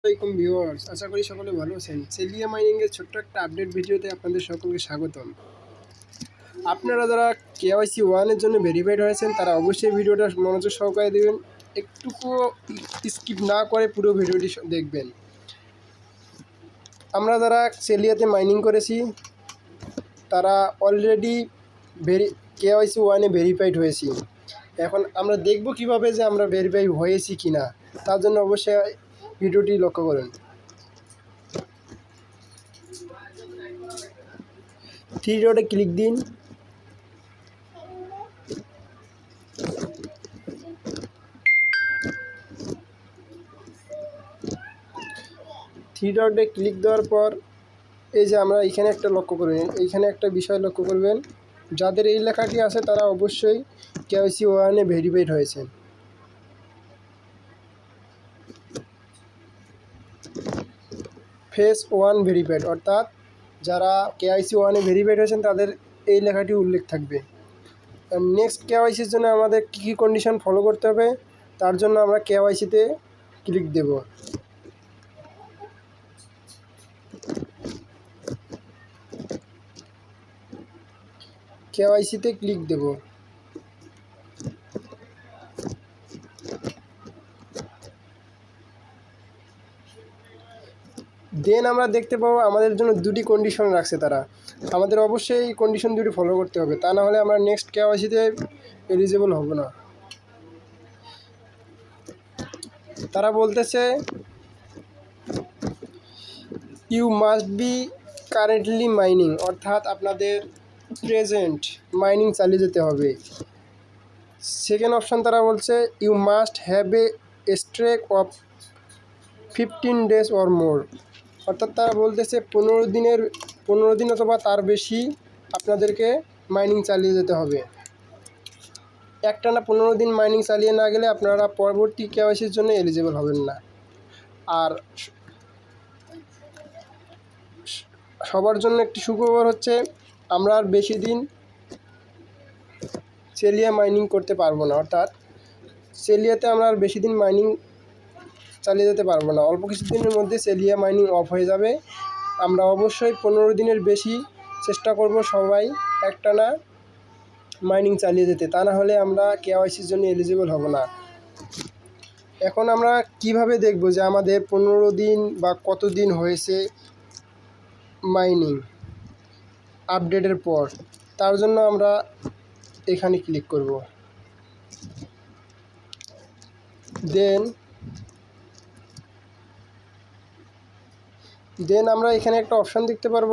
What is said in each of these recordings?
আসসালামাইকুম ভিউয়ার্স, আশা করি সকলে ভালো আছেন। সেলিয়া মাইনিংয়ের ছোট্ট একটা আপডেট ভিডিওতে আপনাদের সকলকে স্বাগতম। আপনারা যারা কেওয়াইসি ওয়ানের জন্য ভেরিফাইড হয়েছেন, তারা অবশ্যই ভিডিওটা মনোযোগ সহকারে দেবেন একটুকু স্কিপ না করে পুরো ভিডিওটি দেখবেন। আমরা যারা সেলিয়াতে মাইনিং করেছি, তারা অলরেডি ভেরি কেওয়াইসি ওয়ানে ভেরিফাইড হয়েছি। এখন আমরা দেখব কীভাবে যে আমরা ভেরিফাই হয়েছি কিনা। তার জন্য অবশ্যই ভিডিওটি লক্ষ্য করুন। থ্রি ডটে ক্লিক দিন। থ্রি ডটে ক্লিক দেওয়ার পর, এই যে আমরা এখানে একটা লক্ষ্য করবেন এইখানে একটা বিষয় লক্ষ্য করবেন। যাদের এই লেখাটি আছে, তারা অবশ্যই কেওয়াইসি ওয়ানে ভেরিফাইড হয়েছে। ফেস ওয়ান ভেরিফাইড, অর্থাৎ যারা কেআইসি ওয়ানে ভেরিফাইড হয়েছেন, তাদের এই লেখাটি উল্লেখ থাকবে। নেক্সট কেওয়াইসির জন্য আমাদের কী কী কন্ডিশন ফলো করতে হবে, তার জন্য আমরা কেওয়াইসিতে ক্লিক দেব। কেওয়াইসিতে ক্লিক দেব। দেন আমরা দেখতে পাবো আমাদের জন্য দুটি কন্ডিশন রাখছে তারা। আমাদের অবশ্যই এই কন্ডিশন দুটি ফলো করতে হবে। তা না হলে আমরা নেক্সট কেওয়াইসিতে এলিজিবল হব না। তারা বলতেছে you must be currently mining অর্থাৎ আপনাদের প্রেজেন্ট মাইনিং চালিয়ে যেতে হবে। সেকেন্ড অপশান তারা বলছে you must have a streak of fifteen days or more অর্থাৎ তারা বলতেছে পনেরো দিনের, পনেরো দিন অথবা তার বেশি আপনাদেরকে মাইনিং চালিয়ে যেতে হবে। একটানা পনেরো দিন মাইনিং চালিয়ে না গেলে আপনারা পরবর্তী কেওয়াইসির জন্য এলিজিবল হবেন না। আর সবার জন্য একটি সুখবর হচ্ছে, আমরা আর বেশি দিন সেলিয়া মাইনিং করতে পারব না। অর্থাৎ সেলিয়াতে আমরা আর বেশি দিন মাইনিং চালিয়ে যেতে পারব না। অল্প কিছুদিনের মধ্যে সেলিয়া মাইনিং অফ হয়ে যাবে। আমরা অবশ্যই পনেরো দিনের বেশি চেষ্টা করব সবাই একটানা মাইনিং চালিয়ে যেতে। তা না হলে আমরা কেওয়াইসির জন্য এলিজিবল হব না। এখন আমরা কীভাবে দেখব যে আমাদের পনেরো দিন বা কত দিন হয়েছে মাইনিং আপডেটের পর। তার জন্য আমরা এখানে ক্লিক করব। দেন দেন আমরা এখানে একটা অপশান দেখতে পারব।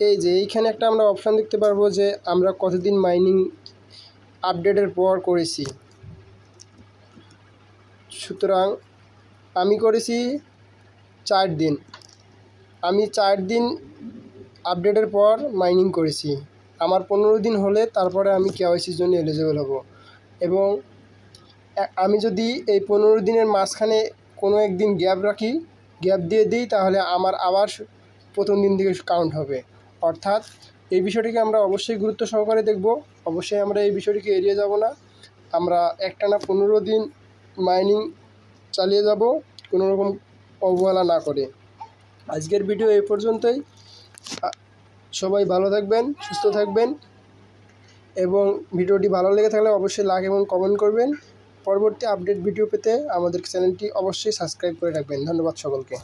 এই যে এইখানে একটা আমরা অপশান দেখতে পারব যে আমরা কতদিন মাইনিং আপডেটের পর করেছি। সুতরাং আমি করেছি চার দিন। আমি চার দিন আপডেটের পর মাইনিং করেছি। আমার পনেরো দিন হলে তারপরে আমি কেওয়াইসির জন্য এলিজিবল হব। এবং আমি যদি এই পনেরো দিনের মাঝখানে কোনো একদিন গ্যাপ রাখি, গ্যাপ দিয়ে দিই, তাহলে আমার আবার প্রথম দিন থেকে কাউন্ট হবে। অর্থাৎ এই বিষয়টিকে আমরা অবশ্যই গুরুত্ব সহকারে দেখব। অবশ্যই আমরা এই বিষয়টিকে এড়িয়ে যাব না। আমরা একটানা পনেরো দিন মাইনিং চালিয়ে যাব, কোনো রকম অবহেলা না করে। আজকের ভিডিও এই পর্যন্তই। সবাই ভালো থাকবেন, সুস্থ থাকবেন এবং ভিডিওটি ভালো লেগে থাকলে অবশ্যই লাইক এবং কমেন্ট করবেন। পরবর্তী আপডেট ভিডিও পেতে আমাদের চ্যানেলটি অবশ্যই সাবস্ক্রাইব করে রাখবেন। ধন্যবাদ সকলকে।